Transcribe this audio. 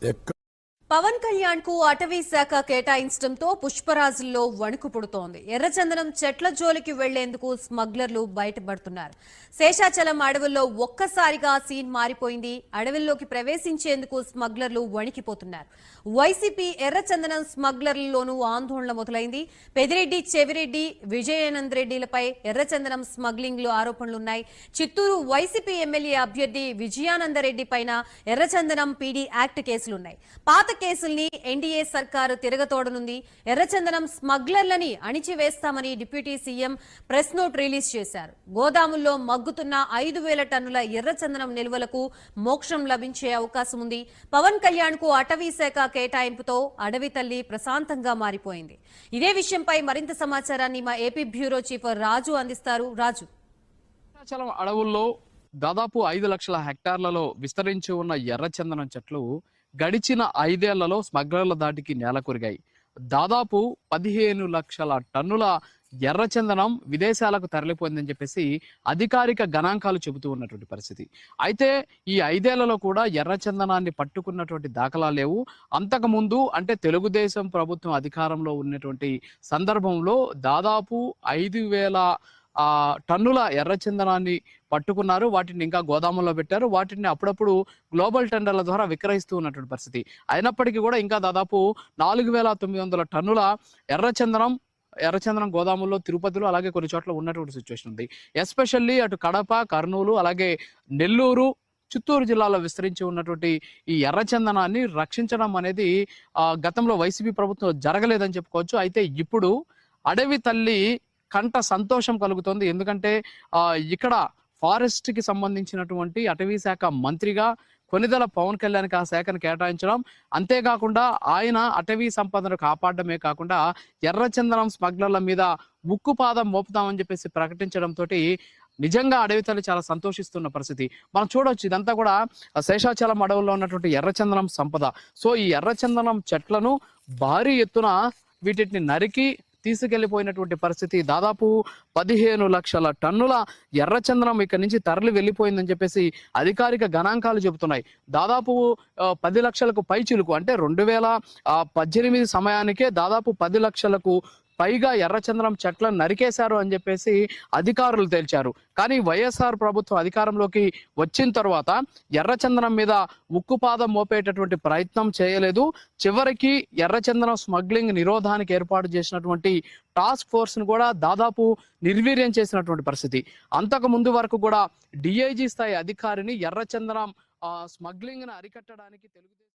They're Pawan కళ్యాణ్కు అటవీ శాఖ కేటాయించడంతో పుష్పరాజుల్లో వణుకు పుడుతోంది. ఎర్రచందనం చెట్ల జోలికి వెళ్ళేందుకు స్మగ్లర్లు బయటపడుతున్నారు. శేషాచలం అడవుల్లో ఒక్కసారిగా సీన్ మారిపోయింది. అడవుల్లోకి ప్రవేశించేందుకు స్మగ్లర్లు వణికిపోతున్నారు. వైసీపీ ఎర్రచందనం స్మగ్లర్లలోనూ ఆందోళన మొదలైంది. పెదిరెడ్డి చెవిరెడ్డి విజయానంద్ రెడ్డిలపై ఎర్రచందనం స్మగ్లింగ్లో ఆరోపణలున్నాయి. చిత్తూరు వైసీపీ ఎమ్మెల్యే అభ్యర్థి విజయానందరెడ్డి పైన ఎర్రచందనం పీడీ యాక్ట్ కేసులున్నాయి. పాత కేసుల్ని ఎన్డీఏ సర్కారు తిరగతోడనుంది. ఎర్రచందనం స్మగ్లర్లని అణిచివేస్తామని deputy CM press note release చేశారు. గోదాముల్లో మగ్గుతున్న ఐదు వేల టన్నుల ఎర్రచందనం నిల్వలకు మోక్షం లభించే అవకాశం ఉంది. పవన్ కళ్యాణ్కు అటవీ శాఖ కేటాయింపుతో అడవి తల్లి ప్రశాంతంగా మారిపోయింది. ఇదే విషయంపై మరింత సమాచారాన్ని మా ఏపీ బ్యూరో చీఫ్ రాజు అందిస్తారు. రాజు. అడవుల్లో దాదాపు ఐదు లక్షల హెక్టార్లలో విస్తరించి ఉన్న ఎర్రచందనం చెట్లు గడిచిన ఐదేళ్ళలో స్మగ్లర్ల దాటికి నేలకొరిగాయి దాదాపు పదిహేను లక్షల టన్నుల ఎర్రచందనం విదేశాలకు తరలిపోయిందని చెప్పేసి అధికారిక గణాంకాలు చెబుతూ ఉన్నటువంటి పరిస్థితి. అయితే ఈ ఐదేళ్ళలో కూడా ఎర్రచందనాన్ని పట్టుకున్నటువంటి దాఖలా లేవు. అంతకుముందు అంటే తెలుగుదేశం ప్రభుత్వం అధికారంలో ఉన్నటువంటి సందర్భంలో దాదాపు ఐదు వేల ఆ టన్నుల ఎర్రచందనాన్ని పట్టుకున్నారు. వాటిని ఇంకా గోదాముల్లో పెట్టారు. వాటిని అప్పుడప్పుడు గ్లోబల్ టెండర్ల ద్వారా విక్రయిస్తూ ఉన్నటువంటి పరిస్థితి. అయినప్పటికీ కూడా ఇంకా దాదాపు నాలుగు వేల తొమ్మిది వందల టన్నుల ఎర్రచందనం ఎర్రచందనం గోదాముల్లో తిరుపతిలో అలాగే కొన్ని చోట్ల ఉన్నటువంటి సిచ్యువేషన్ ఉంది. ఎస్పెషల్లీ అటు కడప కర్నూలు అలాగే నెల్లూరు చిత్తూరు జిల్లాలో విస్తరించి ఉన్నటువంటి ఈ ఎర్రచందనాన్ని రక్షించడం అనేది గతంలో వైసీపీ ప్రభుత్వం జరగలేదని చెప్పుకోవచ్చు. అయితే ఇప్పుడు అడవి తల్లి కంట సంతోషం కలుగుతుంది. ఎందుకంటే ఇక్కడ ఫారెస్ట్కి సంబంధించినటువంటి అటవీ శాఖ మంత్రిగా కొనిదల పవన్ కళ్యాణ్కి ఆ శాఖను కేటాయించడం. అంతేకాకుండా ఆయన అటవీ సంపదను కాపాడమే కాకుండా ఎర్రచందనం స్మగ్లర్ల మీద ఉక్కు పాదం మోపుతామని చెప్పేసి ప్రకటించడంతో నిజంగా అడవి తల్లి చాలా సంతోషిస్తున్న పరిస్థితి. మనం చూడవచ్చు ఇదంతా కూడా శేషాచలం అడవుల్లో ఉన్నటువంటి ఎర్రచందనం సంపద. సో ఈ ఎర్రచందనం చెట్లను భారీ ఎత్తున వీటిని నరికి తీసుకెళ్ళిపోయినటువంటి పరిస్థితి దాదాపు పదిహేను లక్షల టన్నుల ఎర్రచందనం ఇక్కడ నుంచి తరలి వెళ్ళిపోయిందని చెప్పేసి అధికారిక గణాంకాలు చెబుతున్నాయి. దాదాపు పది లక్షలకు పై చిలుకు అంటే రెండు వేల ఆ, పద్దెనిమిది సమయానికే దాదాపు పది లక్షలకు పైగా ఎర్రచందనం చెట్లను నరికేశారు అని చెప్పేసి అధికారులు తేల్చారు. కానీ వైఎస్ఆర్ ప్రభుత్వం అధికారంలోకి వచ్చిన తర్వాత ఎర్రచందనం మీద ఉక్కుపాదం మోపేటటువంటి ప్రయత్నం చేయలేదు. చివరికి ఎర్రచందనం స్మగ్లింగ్ నిరోధానికి ఏర్పాటు చేసినటువంటి టాస్క్ ఫోర్స్ను కూడా దాదాపు నిర్వీర్యం చేసినటువంటి పరిస్థితి. అంతకు ముందు వరకు కూడా డిఐజీ స్థాయి అధికారిని ఎర్రచందనం స్మగ్లింగ్ను అరికట్టడానికి తెలుగుదేశం